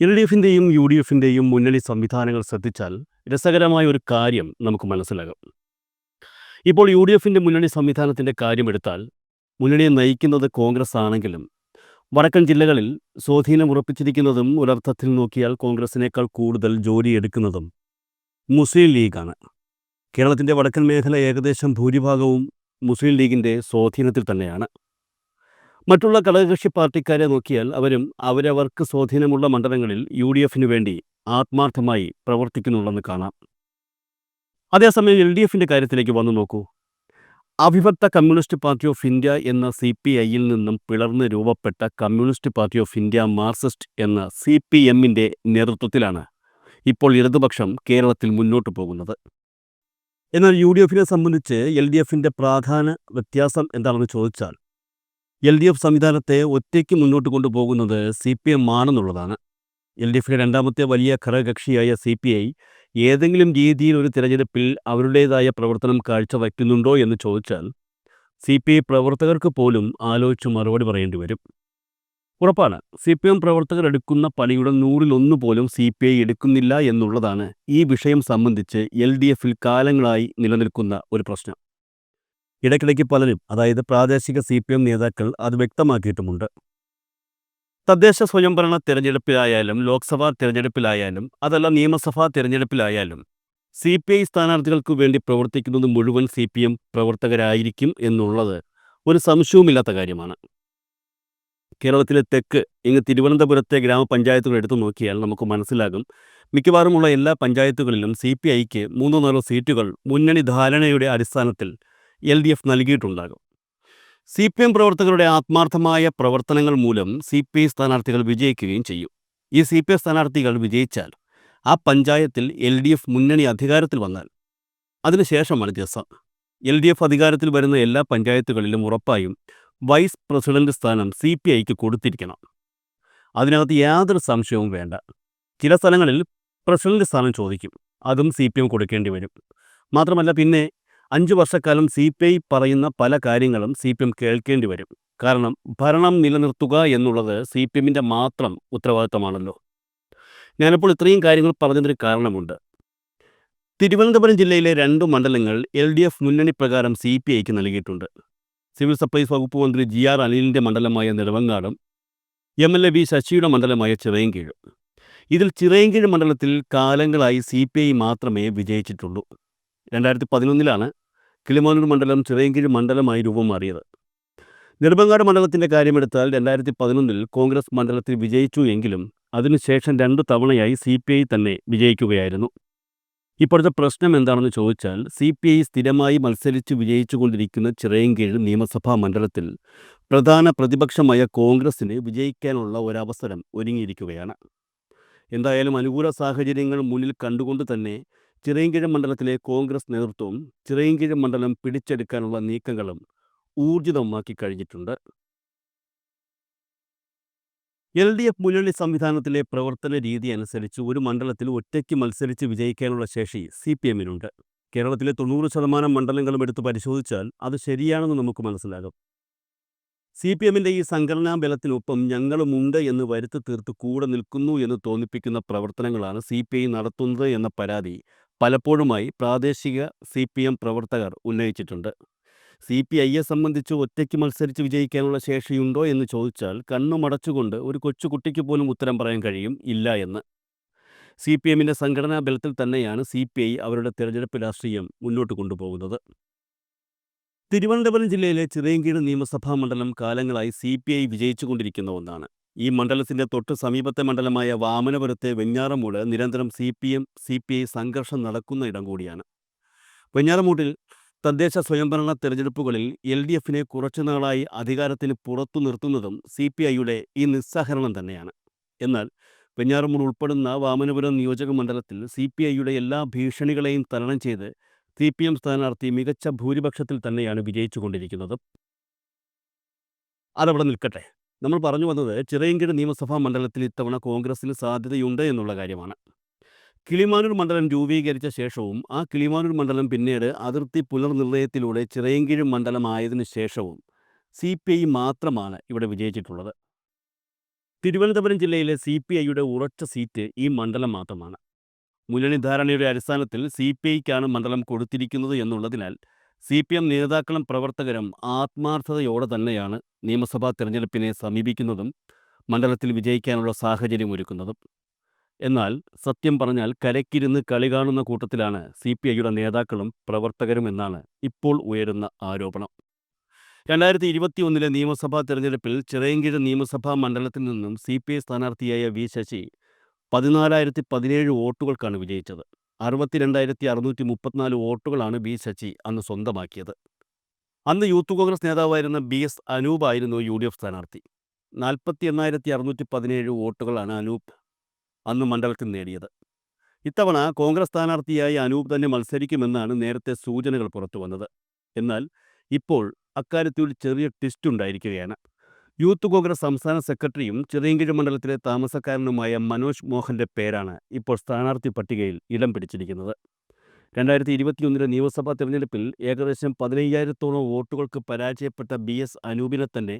L D എഫിന്റെയും U D എഫിന്റെയും മുന്നണി സംവിധാനങ്ങൾ ശ്രദ്ധിച്ചാൽ രസകരമായ ഒരു കാര്യം നമുക്ക് മനസ്സിലാകും. ഇപ്പോൾ യു ഡി എഫിന്റെ മുന്നണി സംവിധാനത്തിന്റെ കാര്യമെടുത്താൽ മുന്നണിയെ നയിക്കുന്നത് കോൺഗ്രസ് ആണെങ്കിലും വടക്കൻ ജില്ലകളിൽ സ്വാധീനം ഉറപ്പിച്ചിരിക്കുന്നതും ഒരർത്ഥത്തിൽ നോക്കിയാൽ കോൺഗ്രസിനേക്കാൾ കൂടുതൽ ജോലിയെടുക്കുന്നതും മുസ്ലിം ലീഗാണ്. കേരളത്തിന്റെ വടക്കൻ മേഖല ഏകദേശം ഭൂരിഭാഗവും മുസ്ലിം ലീഗിന്റെ സ്വാധീനത്തിൽ തന്നെയാണ്. മറ്റുള്ള ഘടകകക്ഷി പാർട്ടിക്കാരെ നോക്കിയാൽ അവരും അവരവർക്ക് സ്വാധീനമുള്ള മണ്ഡലങ്ങളിൽ യു ഡി എഫിന് വേണ്ടി ആത്മാർത്ഥമായി പ്രവർത്തിക്കുന്നുണ്ടെന്ന് കാണാം. അതേസമയം എൽ ഡി എഫിന്റെ കാര്യത്തിലേക്ക് വന്നു നോക്കൂ. അവിഭക്ത കമ്മ്യൂണിസ്റ്റ് പാർട്ടി ഓഫ് ഇന്ത്യ എന്ന സി പി ഐയിൽ നിന്നും പിളർന്ന് രൂപപ്പെട്ട communist party of India Marxist എന്ന സി പി എമ്മിന്റെ നേതൃത്വത്തിലാണ് ഇപ്പോൾ ഇടതുപക്ഷം കേരളത്തിൽ മുന്നോട്ട് പോകുന്നത്. എന്നാൽ യു ഡി എഫിനെ സംബന്ധിച്ച് എൽ ഡി എഫിന്റെ പ്രധാന വ്യത്യാസം എന്താണെന്ന് ചോദിച്ചാൽ എൽ ഡി എഫ് സംവിധാനത്തെ ഒറ്റയ്ക്ക് മുന്നോട്ട് കൊണ്ടുപോകുന്നത് സി പി എം ആണെന്നുള്ളതാണ് എൽ ഡി എഫിലെ രണ്ടാമത്തെ വലിയ ഘടകകക്ഷിയായ സി പി ഐ ഏതെങ്കിലും രീതിയിൽ ഒരു തിരഞ്ഞെടുപ്പിൽ അവരുടേതായ പ്രവർത്തനം കാഴ്ചവയ്ക്കുന്നുണ്ടോ എന്ന് ചോദിച്ചാൽ സി പി ഐ പ്രവർത്തകർക്ക് പോലും ആലോചിച്ച് മറുപടി പറയേണ്ടി വരും. ഉറപ്പാണ് സി പി എം പ്രവർത്തകർ എടുക്കുന്ന പണിയുടെ നൂറിലൊന്നു പോലും സി പി ഐ എടുക്കുന്നില്ല എന്നുള്ളതാണ് ഈ വിഷയം സംബന്ധിച്ച് എൽ ഡി എഫിൽ കാലങ്ങളായി നിലനിൽക്കുന്ന ഒരു പ്രശ്നം. ഇടയ്ക്കിടയ്ക്ക് പലരും അതായത് പ്രാദേശിക സി പി എം നേതാക്കൾ അത് വ്യക്തമാക്കിയിട്ടുമുണ്ട്. തദ്ദേശ സ്വയംഭരണ തിരഞ്ഞെടുപ്പിലായാലും ലോക്സഭാ തിരഞ്ഞെടുപ്പിലായാലും അതല്ല നിയമസഭാ തിരഞ്ഞെടുപ്പിലായാലും സി പി ഐ സ്ഥാനാർത്ഥികൾക്ക് വേണ്ടി പ്രവർത്തിക്കുന്നത് മുഴുവൻ സി പി എം പ്രവർത്തകരായിരിക്കും എന്നുള്ളത് ഒരു സംശയവുമില്ലാത്ത കാര്യമാണ്. കേരളത്തിലെ തെക്ക് ഇങ്ങ് തിരുവനന്തപുരത്തെ ഗ്രാമപഞ്ചായത്തുകൾ എടുത്തു നോക്കിയാൽ നമുക്ക് മനസ്സിലാകും. മിക്കവാറുമുള്ള എല്ലാ പഞ്ചായത്തുകളിലും സി പി ഐക്ക് മൂന്നോ നാലോ സീറ്റുകൾ മുന്നണി ധാരണയുടെ അടിസ്ഥാനത്തിൽ എൽ ഡി എഫ് നൽകിയിട്ടുണ്ടാകും. സി പി എം പ്രവർത്തകരുടെ ആത്മാർത്ഥമായ പ്രവർത്തനങ്ങൾ മൂലം സി പി ഐ സ്ഥാനാർത്ഥികൾ വിജയിക്കുകയും ചെയ്യും. ഈ സി പി ഐ സ്ഥാനാർത്ഥികൾ വിജയിച്ചാൽ ആ പഞ്ചായത്തിൽ എൽ ഡി എഫ് മുന്നണി അധികാരത്തിൽ വന്നാൽ അതിനുശേഷമാണ് ജസ. എൽ ഡി എഫ് അധികാരത്തിൽ വരുന്ന എല്ലാ പഞ്ചായത്തുകളിലും ഉറപ്പായും വൈസ് പ്രസിഡന്റ് സ്ഥാനം സി പി ഐക്ക് കൊടുത്തിരിക്കണം. അതിനകത്ത് യാതൊരു സംശയവും വേണ്ട. ചില സ്ഥലങ്ങളിൽ പ്രസിഡന്റ് സ്ഥാനം ചോദിക്കും. അതും സി പി എം കൊടുക്കേണ്ടി വരും. മാത്രമല്ല പിന്നെ അഞ്ചു വർഷക്കാലം സി പി ഐ പറയുന്ന പല കാര്യങ്ങളും സി പി എം കേൾക്കേണ്ടി വരും. കാരണം ഭരണം നിലനിർത്തുക എന്നുള്ളത് സി പി എമ്മിന്റെ മാത്രം ഉത്തരവാദിത്തമാണല്ലോ. ഞാനിപ്പോൾ ഇത്രയും കാര്യങ്ങൾ പറഞ്ഞതിന് കാരണമുണ്ട്. തിരുവനന്തപുരം ജില്ലയിലെ രണ്ട് മണ്ഡലങ്ങൾ എൽ ഡി എഫ് മുന്നണി പ്രകാരം സി പി ഐക്ക് നൽകിയിട്ടുണ്ട്. സിവിൽ സപ്ലൈസ് വകുപ്പ് മന്ത്രി ജി ആർ അനിലിന്റെ മണ്ഡലമായ നെടുവങ്ങാടും എം എൽ എ വി ശശിയുടെ മണ്ഡലമായ ചിറയൻകീഴും. ഇതിൽ ചിറയൻകീഴ് മണ്ഡലത്തിൽ കാലങ്ങളായി സി പി ഐ മാത്രമേ വിജയിച്ചിട്ടുള്ളൂ. രണ്ടായിരത്തി പതിനൊന്നിലാണ് കിളിമാനൂർ മണ്ഡലം ചിറയൻകീഴ് മണ്ഡലമായി രൂപം മാറിയത്. നെടുമ്പങ്ങാട് മണ്ഡലത്തിന്റെ കാര്യമെടുത്താൽ രണ്ടായിരത്തി പതിനൊന്നിൽ കോൺഗ്രസ് മണ്ഡലത്തിൽ വിജയിച്ചു എങ്കിലും അതിനുശേഷം രണ്ടു തവണയായി സി പി ഐ തന്നെ വിജയിക്കുകയായിരുന്നു. ഇപ്പോഴത്തെ പ്രശ്നം എന്താണെന്ന് ചോദിച്ചാൽ സി പി ഐ സ്ഥിരമായി മത്സരിച്ച് വിജയിച്ചുകൊണ്ടിരിക്കുന്ന ചിറയൻകീഴ് നിയമസഭാ മണ്ഡലത്തിൽ പ്രധാന പ്രതിപക്ഷമായ കോൺഗ്രസിന് വിജയിക്കാനുള്ള ഒരവസരം ഒരുങ്ങിയിരിക്കുകയാണ്. എന്തായാലും അനുകൂല സാഹചര്യങ്ങൾ മുന്നിൽ കണ്ടുകൊണ്ട് തന്നെ ചിറയൻകീഴ് മണ്ഡലത്തിലെ കോൺഗ്രസ് നേതൃത്വവും ചിറയൻകീഴ് മണ്ഡലം പിടിച്ചെടുക്കാനുള്ള നീക്കങ്ങളും ഊർജിതമാക്കി കഴിഞ്ഞിട്ടുണ്ട്. എൽ ഡി എഫ് മുന്നണി സംവിധാനത്തിലെ പ്രവർത്തന രീതി അനുസരിച്ച് ഒരു മണ്ഡലത്തിൽ ഒറ്റയ്ക്ക് മത്സരിച്ച് വിജയിക്കാനുള്ള ശേഷി സി പി എമ്മിനുണ്ട്. കേരളത്തിലെ തൊണ്ണൂറ് ശതമാനം മണ്ഡലങ്ങളും എടുത്ത് പരിശോധിച്ചാൽ അത് ശരിയാണെന്ന് നമുക്ക് മനസ്സിലാകും. സി പി എമ്മിന്റെ ഈ സംഘടനാ ബലത്തിനൊപ്പം ഞങ്ങളുമുണ്ട് എന്ന് വരുത്തി തീർത്ത് കൂടെ നിൽക്കുന്നു എന്ന് തോന്നിപ്പിക്കുന്ന പ്രവർത്തനങ്ങളാണ് സി പി ഐ നടത്തുന്നത് എന്ന പരാതി പലപ്പോഴുമായി പ്രാദേശിക സി പി എം പ്രവർത്തകർ ഉന്നയിച്ചിട്ടുണ്ട്. സി പി ഐയെ സംബന്ധിച്ച് ഒറ്റയ്ക്ക് മത്സരിച്ച് വിജയിക്കാനുള്ള ശേഷിയുണ്ടോ എന്ന് ചോദിച്ചാൽ കണ്ണുമടച്ചുകൊണ്ട് ഒരു കൊച്ചുകുട്ടിക്ക് പോലും ഉത്തരം പറയാൻ കഴിയും ഇല്ല എന്ന്. സി പി എമ്മിന്റെ സംഘടനാ ബലത്തിൽ തന്നെയാണ് സി പി ഐ അവരുടെ തിരഞ്ഞെടുപ്പ് രാഷ്ട്രീയം മുന്നോട്ട് കൊണ്ടുപോകുന്നത്. തിരുവനന്തപുരം ജില്ലയിലെ ചിറയൻകീഴ് നിയമസഭാ മണ്ഡലം കാലങ്ങളായി സി പി ഐ വിജയിച്ചുകൊണ്ടിരിക്കുന്ന ഒന്നാണ്. ഈ മണ്ഡലത്തിന്റെ തൊട്ട് സമീപത്തെ മണ്ഡലമായ വാമനപുരത്തെ വെഞ്ഞാറമൂട് നിരന്തരം C P M C P I സംഘർഷം നടക്കുന്ന ഇടം കൂടിയാണ്. വെഞ്ഞാറമൂട്ടിൽ തദ്ദേശ സ്വയംഭരണ തെരഞ്ഞെടുപ്പുകളിൽ എൽ ഡി എഫിനെ കുറച്ചുനാളായി അധികാരത്തിന് പുറത്തു നിർത്തുന്നതും സി പി ഐയുടെ ഈ നിസ്സഹരണം തന്നെയാണ്. എന്നാൽ വെഞ്ഞാറമൂട് ഉൾപ്പെടുന്ന വാമനപുരം നിയോജക മണ്ഡലത്തിൽ സി പി ഐയുടെ എല്ലാ ഭീഷണികളെയും തരണം ചെയ്ത് സി പി എം സ്ഥാനാർത്ഥി മികച്ച ഭൂരിപക്ഷത്തിൽ തന്നെയാണ് വിജയിച്ചുകൊണ്ടിരിക്കുന്നത്. അതവിടെ നിൽക്കട്ടെ. നമ്മൾ പറഞ്ഞു വന്നത് ചിറയൻകീഴ് നിയമസഭാ മണ്ഡലത്തിൽ ഇത്തവണ കോൺഗ്രസിന് സാധ്യതയുണ്ട് എന്നുള്ള കാര്യമാണ്. കിളിമാനൂർ മണ്ഡലം രൂപീകരിച്ച ശേഷവും ആ കിളിമാനൂർ മണ്ഡലം പിന്നീട് അതിർത്തി പുനർനിർണയത്തിലൂടെ ചിറയൻകീഴ് മണ്ഡലമായതിനു ശേഷവും സി പി ഐ മാത്രമാണ് ഇവിടെ വിജയിച്ചിട്ടുള്ളത്. തിരുവനന്തപുരം ജില്ലയിലെ സി പി ഐയുടെ ഉറച്ച സീറ്റ് ഈ മണ്ഡലം മാത്രമാണ്. മുന്നണി ധാരണയുടെ അടിസ്ഥാനത്തിൽ സി പി ഐക്കാണ് മണ്ഡലം കൊടുത്തിരിക്കുന്നത് എന്നുള്ളതിനാൽ സി പി എം നേതാക്കളും പ്രവർത്തകരും ആത്മാർത്ഥതയോടെ തന്നെയാണ് നിയമസഭാ തിരഞ്ഞെടുപ്പിനെ സമീപിക്കുന്നതും മണ്ഡലത്തിൽ വിജയിക്കാനുള്ള സാഹചര്യം ഒരുക്കുന്നതും. എന്നാൽ സത്യം പറഞ്ഞാൽ കരയ്ക്കിരുന്ന് കളി കാണുന്ന കൂട്ടത്തിലാണ് സി പി ഐയുടെ നേതാക്കളും പ്രവർത്തകരും എന്നാണ് ഇപ്പോൾ ഉയരുന്ന ആരോപണം. രണ്ടായിരത്തി ഇരുപത്തി ഒന്നിലെ നിയമസഭാ തെരഞ്ഞെടുപ്പിൽ ചിറയൻകീഴ് നിയമസഭാ മണ്ഡലത്തിൽ നിന്നും സി പി ഐ സ്ഥാനാർത്ഥിയായ വി ശശി പതിനാലായിരത്തി പതിനേഴ് വോട്ടുകൾക്കാണ് വിജയിച്ചത്. അറുപത്തിരണ്ടായിരത്തി അറുന്നൂറ്റി മുപ്പത്തിനാല് വോട്ടുകളാണ് ബി ശശി അന്ന് സ്വന്തമാക്കിയത്. അന്ന് യൂത്ത് കോൺഗ്രസ് നേതാവായിരുന്ന ബി എസ് അനൂപായിരുന്നു യു ഡി എഫ് സ്ഥാനാർത്ഥി. നാൽപ്പത്തി എണ്ണായിരത്തി അറുന്നൂറ്റി പതിനേഴ് വോട്ടുകളാണ് അനൂപ് അന്ന് മണ്ഡലത്തിൽ നേടിയത്. ഇത്തവണ കോൺഗ്രസ് സ്ഥാനാർത്ഥിയായി അനൂപ് തന്നെ മത്സരിക്കുമെന്നാണ് നേരത്തെ സൂചനകൾ പുറത്തു വന്നത് എന്നാൽ ഇപ്പോൾ അക്കാര്യത്തിൽ ചെറിയ ട്വിസ്റ്റ് ഉണ്ടായിരിക്കുകയാണ്. യൂത്ത് കോൺഗ്രസ് സംസ്ഥാന സെക്രട്ടറിയും ചിറയൻകീഴ് മണ്ഡലത്തിലെ താമസക്കാരനുമായ മനോജ് മോഹന്റെ പേരാണ് ഇപ്പോൾ സ്ഥാനാർത്ഥി പട്ടികയിൽ ഇടം പിടിച്ചിരിക്കുന്നത്. രണ്ടായിരത്തി ഇരുപത്തിയൊന്നിലെ നിയമസഭാ തെരഞ്ഞെടുപ്പിൽ ഏകദേശം പതിനയ്യായിരത്തോളം വോട്ടുകൾക്ക് പരാജയപ്പെട്ട ബി എസ് അനൂപിനെ തന്നെ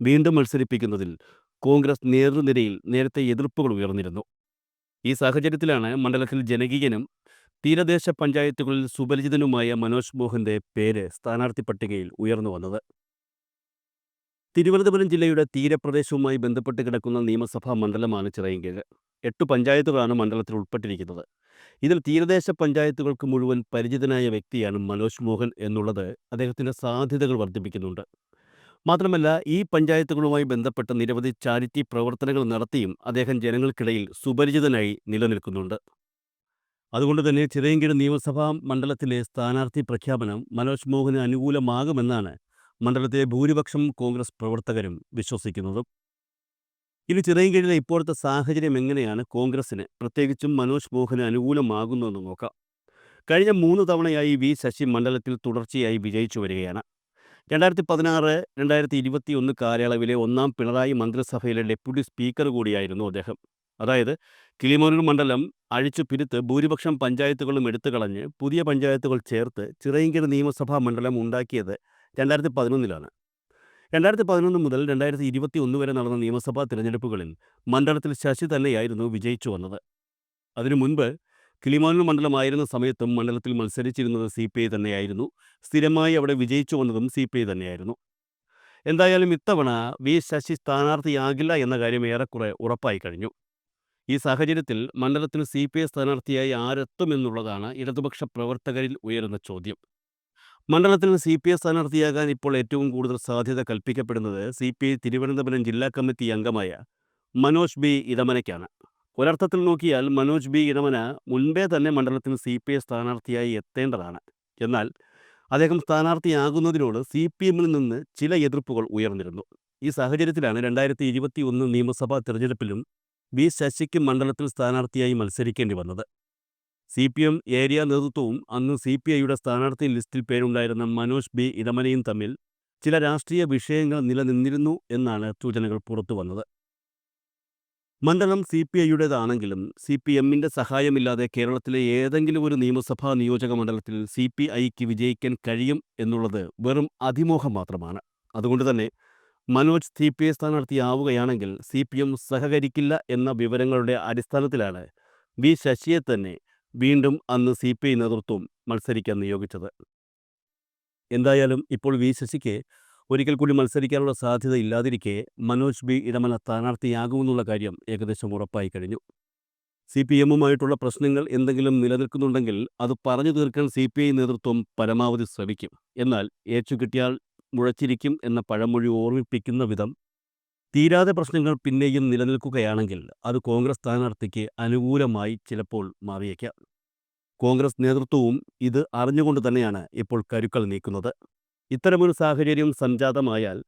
വീണ്ടും മത്സരിപ്പിക്കുന്നതിൽ കോൺഗ്രസ് നേതൃനിരയിൽ നേരത്തെ എതിർപ്പുകൾ ഉയർന്നിരുന്നു. ഈ സാഹചര്യത്തിലാണ് മണ്ഡലത്തിൽ ജനകീയനും തീരദേശ പഞ്ചായത്തുകളിൽ സുപരിചിതനുമായ മനോജ് മോഹന്റെ പേര് സ്ഥാനാർത്ഥി പട്ടികയിൽ ഉയർന്നു വന്നത്. തിരുവനന്തപുരം ജില്ലയുടെ തീരപ്രദേശവുമായി ബന്ധപ്പെട്ട് കിടക്കുന്ന നിയമസഭാ മണ്ഡലമാണ് ചിറയൻകീഴ്. എട്ട് പഞ്ചായത്തുകളാണ് മണ്ഡലത്തിൽ ഉൾപ്പെട്ടിരിക്കുന്നത്. ഇതിൽ തീരദേശ പഞ്ചായത്തുകൾക്ക് മുഴുവൻ പരിചിതനായ വ്യക്തിയാണ് മനോജ് മോഹൻ എന്നുള്ളത് അദ്ദേഹത്തിന്റെ സാധ്യതകൾ വർദ്ധിപ്പിക്കുന്നുണ്ട്. മാത്രമല്ല ഈ പഞ്ചായത്തുകളുമായി ബന്ധപ്പെട്ട നിരവധി ചാരിറ്റി പ്രവർത്തനങ്ങൾ നടത്തിയും അദ്ദേഹം ജനങ്ങൾക്കിടയിൽ സുപരിചിതനായി നിലനിൽക്കുന്നുണ്ട്. അതുകൊണ്ട് തന്നെ ചിറയൻകീഴ് നിയമസഭാ മണ്ഡലത്തിലെ സ്ഥാനാർത്ഥി പ്രഖ്യാപനം മനോജ് മോഹന് അനുകൂലമാകുമെന്നാണ് മണ്ഡലത്തിലെ ഭൂരിപക്ഷം കോൺഗ്രസ് പ്രവർത്തകരും വിശ്വസിക്കുന്നതും. ഇനി ചിറയൻകീഴിലെ ഇപ്പോഴത്തെ സാഹചര്യം എങ്ങനെയാണ് കോൺഗ്രസിന് പ്രത്യേകിച്ചും മനോജ് മോഹന് അനുകൂലമാകുന്നതെന്ന് നോക്കാം. കഴിഞ്ഞ മൂന്ന് തവണയായി വി ശശി മണ്ഡലത്തിൽ തുടർച്ചയായി വിജയിച്ചു വരികയാണ്. രണ്ടായിരത്തി പതിനാറ് രണ്ടായിരത്തി ഇരുപത്തി ഒന്ന് കാലയളവിലെ ഒന്നാം പിണറായി മന്ത്രിസഭയിലെ ഡെപ്യൂട്ടി സ്പീക്കർ കൂടിയായിരുന്നു അദ്ദേഹം. അതായത് കിളിമോനൂർ മണ്ഡലം അഴിച്ചു പിരുത്ത് ഭൂരിപക്ഷം പഞ്ചായത്തുകളും എടുത്തു കളഞ്ഞ് പുതിയ പഞ്ചായത്തുകൾ ചേർത്ത് ചിറയൻകീഴ് നിയമസഭാ മണ്ഡലം ഉണ്ടാക്കിയത് രണ്ടായിരത്തി പതിനൊന്നിലാണ് രണ്ടായിരത്തി പതിനൊന്ന് മുതൽ രണ്ടായിരത്തി ഇരുപത്തി ഒന്ന് വരെ നടന്ന നിയമസഭാ തിരഞ്ഞെടുപ്പുകളിൽ മണ്ഡലത്തിൽ ശശി തന്നെയായിരുന്നു വിജയിച്ചു വന്നത്. അതിനു മുൻപ് കിളിമാനൂർ മണ്ഡലമായിരുന്ന സമയത്തും മണ്ഡലത്തിൽ മത്സരിച്ചിരുന്നത് സി പി ഐ തന്നെയായിരുന്നു. സ്ഥിരമായി അവിടെ വിജയിച്ചു വന്നതും സി പി ഐ തന്നെയായിരുന്നു. എന്തായാലും ഇത്തവണ വി. ശശി സ്ഥാനാർത്ഥിയാകില്ല എന്ന കാര്യം ഏറെക്കുറെ ഉറപ്പായി കഴിഞ്ഞു. ഈ സാഹചര്യത്തിൽ മണ്ഡലത്തിന് സി പി ഐ സ്ഥാനാർത്ഥിയായി ആരെത്തുമെന്നുള്ളതാണ് ഇടതുപക്ഷ പ്രവർത്തകരിൽ ഉയരുന്ന ചോദ്യം. മണ്ഡലത്തിൽ സി പി ഐ സ്ഥാനാർത്ഥിയാകാൻ ഇപ്പോൾ ഏറ്റവും കൂടുതൽ സാധ്യത കൽപ്പിക്കപ്പെടുന്നത് സി പി ഐ തിരുവനന്തപുരം ജില്ലാ കമ്മിറ്റി അംഗമായ മനോജ് ബി ഇടമനയ്ക്കാണ്. ഒരർത്ഥത്തിൽ നോക്കിയാൽ മനോജ് ബി ഇടമന മുൻപേ തന്നെ മണ്ഡലത്തിൽ സി പി ഐ സ്ഥാനാർത്ഥിയായി എത്തേണ്ടതാണ്. എന്നാൽ അദ്ദേഹം സ്ഥാനാർത്ഥിയാകുന്നതിനോട് സി പി എമ്മിൽ നിന്ന് ചില എതിർപ്പുകൾ ഉയർന്നിരുന്നു. ഈ സാഹചര്യത്തിലാണ് രണ്ടായിരത്തി ഇരുപത്തി ഒന്ന് നിയമസഭാ തിരഞ്ഞെടുപ്പിലും ബി ശശിക്ക് മണ്ഡലത്തിൽ സ്ഥാനാർത്ഥിയായി മത്സരിക്കേണ്ടി വന്നത്. സി പി എം ഏരിയ നേതൃത്വവും അന്ന് സി പി ഐയുടെ സ്ഥാനാർത്ഥി ലിസ്റ്റിൽ പേരുണ്ടായിരുന്ന മനോജ് ബി. ഇടമലയും തമ്മിൽ ചില രാഷ്ട്രീയ വിഷയങ്ങൾ നിലനിന്നിരുന്നു എന്നാണ് സൂചനകൾ പുറത്തു വന്നത്. മണ്ഡലം സി പി ഐയുടേതാണെങ്കിലും സി പി എമ്മിന്റെ സഹായമില്ലാതെ കേരളത്തിലെ ഏതെങ്കിലും ഒരു നിയമസഭാ നിയോജക മണ്ഡലത്തിൽ സി പി ഐക്ക് വിജയിക്കാൻ കഴിയും എന്നുള്ളത് വെറും അതിമോഹം മാത്രമാണ്. അതുകൊണ്ട് തന്നെ മനോജ് സി പി ഐ സ്ഥാനാർത്ഥിയാവുകയാണെങ്കിൽ സി പി എം സഹകരിക്കില്ല എന്ന വിവരങ്ങളുടെ അടിസ്ഥാനത്തിലാണ് വി ശശിയെ തന്നെ വീണ്ടും അന്ന് സി പി ഐ നേതൃത്വം മത്സരിക്കാൻ നിയോഗിച്ചത്. എന്തായാലും ഇപ്പോൾ വി ശശിക്ക് ഒരിക്കൽ കൂടി മത്സരിക്കാനുള്ള സാധ്യത ഇല്ലാതിരിക്കെ മനോജ് ബി ഇടമല സ്ഥാനാർത്ഥിയാകുമെന്നുള്ള കാര്യം ഏകദേശം ഉറപ്പായി കഴിഞ്ഞു. സി പി എമ്മുമായിട്ടുള്ള പ്രശ്നങ്ങൾ എന്തെങ്കിലും നിലനിൽക്കുന്നുണ്ടെങ്കിൽ അത് പറഞ്ഞു തീർക്കാൻ സി പി ഐ നേതൃത്വം പരമാവധി ശ്രമിക്കും. എന്നാൽ ഏച്ചു കിട്ടിയാൽ മുഴച്ചിരിക്കും എന്ന പഴമൊഴി ഓർമ്മിപ്പിക്കുന്ന വിധം തീരാതെ പ്രശ്നങ്ങൾ പിന്നെയും നിലനിൽക്കുകയാണെങ്കിൽ അത് കോൺഗ്രസ് സ്ഥാനാർത്ഥിക്ക് അനുകൂലമായി ചിലപ്പോൾ മാറിയേക്കാം. കോൺഗ്രസ് നേതൃത്വവും ഇത് അറിഞ്ഞുകൊണ്ട് തന്നെയാണ് ഇപ്പോൾ കരുക്കൾ നീക്കുന്നത്. ഇത്തരമൊരു സാഹചര്യം സംജാതമായാൽ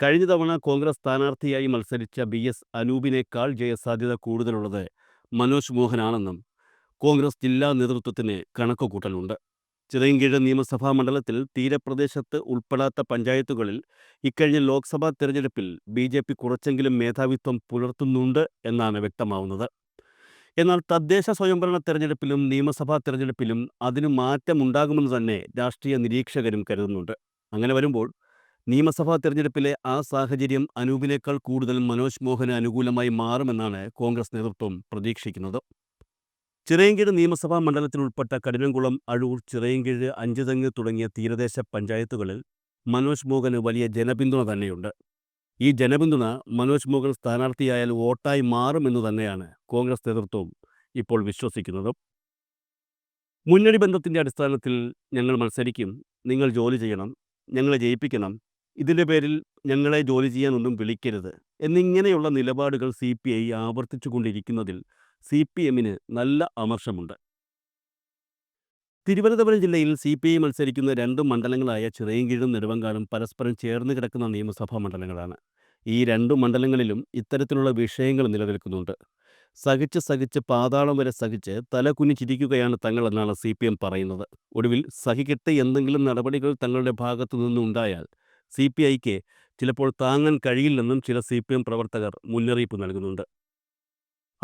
കഴിഞ്ഞ തവണ കോൺഗ്രസ് സ്ഥാനാർത്ഥിയായി മത്സരിച്ച ബി എസ് അനൂപിനേക്കാൾ ജയസാധ്യത കൂടുതലുള്ളത് മനോജ് മോഹനാണെന്നും കോൺഗ്രസ് ജില്ലാ നേതൃത്വത്തിന് കണക്കുകൂട്ടലുണ്ട്. ചിറയൻകീഴ് നിയമസഭാ മണ്ഡലത്തിൽ തീരപ്രദേശത്ത് ഉൾപ്പെടാത്ത പഞ്ചായത്തുകളിൽ ഇക്കഴിഞ്ഞ ലോക്സഭാ തെരഞ്ഞെടുപ്പിൽ ബി ജെ പി കുറച്ചെങ്കിലും മേധാവിത്വം പുലർത്തുന്നുണ്ട് എന്നാണ് വ്യക്തമാവുന്നത്. എന്നാൽ തദ്ദേശ സ്വയംഭരണ തെരഞ്ഞെടുപ്പിലും നിയമസഭാ തെരഞ്ഞെടുപ്പിലും അതിന് മാറ്റമുണ്ടാകുമെന്ന് തന്നെ രാഷ്ട്രീയ നിരീക്ഷകരും കരുതുന്നുണ്ട്. അങ്ങനെ വരുമ്പോൾ നിയമസഭാ തെരഞ്ഞെടുപ്പിലെ ആ സാഹചര്യം അനൂപിനേക്കാൾ കൂടുതൽ മനോജ് മോഹന് അനുകൂലമായി മാറുമെന്നാണ് കോൺഗ്രസ് നേതൃത്വം പ്രതീക്ഷിക്കുന്നത്. ചിറയൻകീഴ് നിയമസഭാ മണ്ഡലത്തിൽ ഉൾപ്പെട്ട കഠിനംകുളം അഴൂർ ചിറയൻകീഴ് അഞ്ചുതെങ്ങ് തുടങ്ങിയ തീരദേശ പഞ്ചായത്തുകളിൽ മനോജ് മോഹന് വലിയ ജനപിന്തുണ തന്നെയുണ്ട്. ഈ ജനപിന്തുണ മനോജ് മോഹൻ സ്ഥാനാർത്ഥിയായാൽ വോട്ടായി മാറുമെന്ന് തന്നെയാണ് കോൺഗ്രസ് നേതൃത്വം ഇപ്പോൾ വിശ്വസിക്കുന്നത്. മുന്നണി ബന്ധത്തിന്റെ അടിസ്ഥാനത്തിൽ ഞങ്ങൾ മത്സരിക്കും നിങ്ങൾ ജോലി ചെയ്യണം ഞങ്ങളെ ജയിപ്പിക്കണം ഇതിന്റെ പേരിൽ ഞങ്ങളെ ജോലി ചെയ്യാനൊന്നും വിളിക്കരുത് എന്നിങ്ങനെയുള്ള നിലപാടുകൾ സി പി ഐ ആവർത്തിച്ചു കൊണ്ടിരിക്കുന്നതിൽ സി പി എമ്മിന് നല്ല അമർഷമുണ്ട്. തിരുവനന്തപുരം ജില്ലയിൽ സി പി ഐ മത്സരിക്കുന്ന രണ്ട് മണ്ഡലങ്ങളായ ചിറയൻകീഴും നെടുവങ്കാടും പരസ്പരം ചേർന്ന് കിടക്കുന്ന നിയമസഭാ മണ്ഡലങ്ങളാണ്. ഈ രണ്ട് മണ്ഡലങ്ങളിലും ഇത്തരത്തിലുള്ള വിഷയങ്ങൾ നിലനിൽക്കുന്നുണ്ട്. സഹിച്ച് സഹിച്ച് പാതാളം വരെ സഹിച്ച് തല കുനിച്ചിരിക്കുകയാണ് തങ്ങളെന്നാണ് സി പി എം പറയുന്നത്. ഒടുവിൽ സഹിക്കട്ടെ എന്തെങ്കിലും നടപടികൾ തങ്ങളുടെ ഭാഗത്തു നിന്നുണ്ടായാൽ സി പി ഐക്ക് ചിലപ്പോൾ താങ്ങാൻ കഴിയില്ലെന്നും ചില സി പി എം പ്രവർത്തകർ മുന്നറിയിപ്പ് നൽകുന്നുണ്ട്.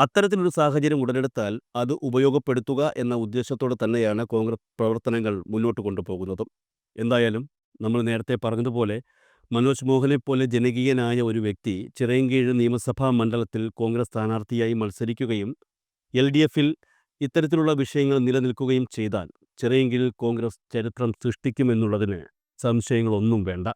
അത്തരത്തിലൊരു സാഹചര്യം ഉടലെടുത്താൽ അത് ഉപയോഗപ്പെടുത്തുക എന്ന ഉദ്ദേശത്തോടെ തന്നെയാണ് കോൺഗ്രസ് പ്രവർത്തനങ്ങൾ മുന്നോട്ട് കൊണ്ടുപോകുന്നതും. എന്തായാലും നമ്മൾ നേരത്തെ പറഞ്ഞതുപോലെ മനോജ് മോഹനെ പോലെ ജനകീയനായ ഒരു വ്യക്തി ചിറയൻകീഴ് നിയമസഭാ മണ്ഡലത്തിൽ കോൺഗ്രസ് സ്ഥാനാർത്ഥിയായി മത്സരിക്കുകയും എൽ ഡി എഫിൽ ഇത്തരത്തിലുള്ള വിഷയങ്ങൾ നിലനിൽക്കുകയും ചെയ്താൽ ചിറയൻകീഴിൽ കോൺഗ്രസ് ചരിത്രം സൃഷ്ടിക്കുമെന്നുള്ളതിന് സംശയങ്ങളൊന്നും വേണ്ട.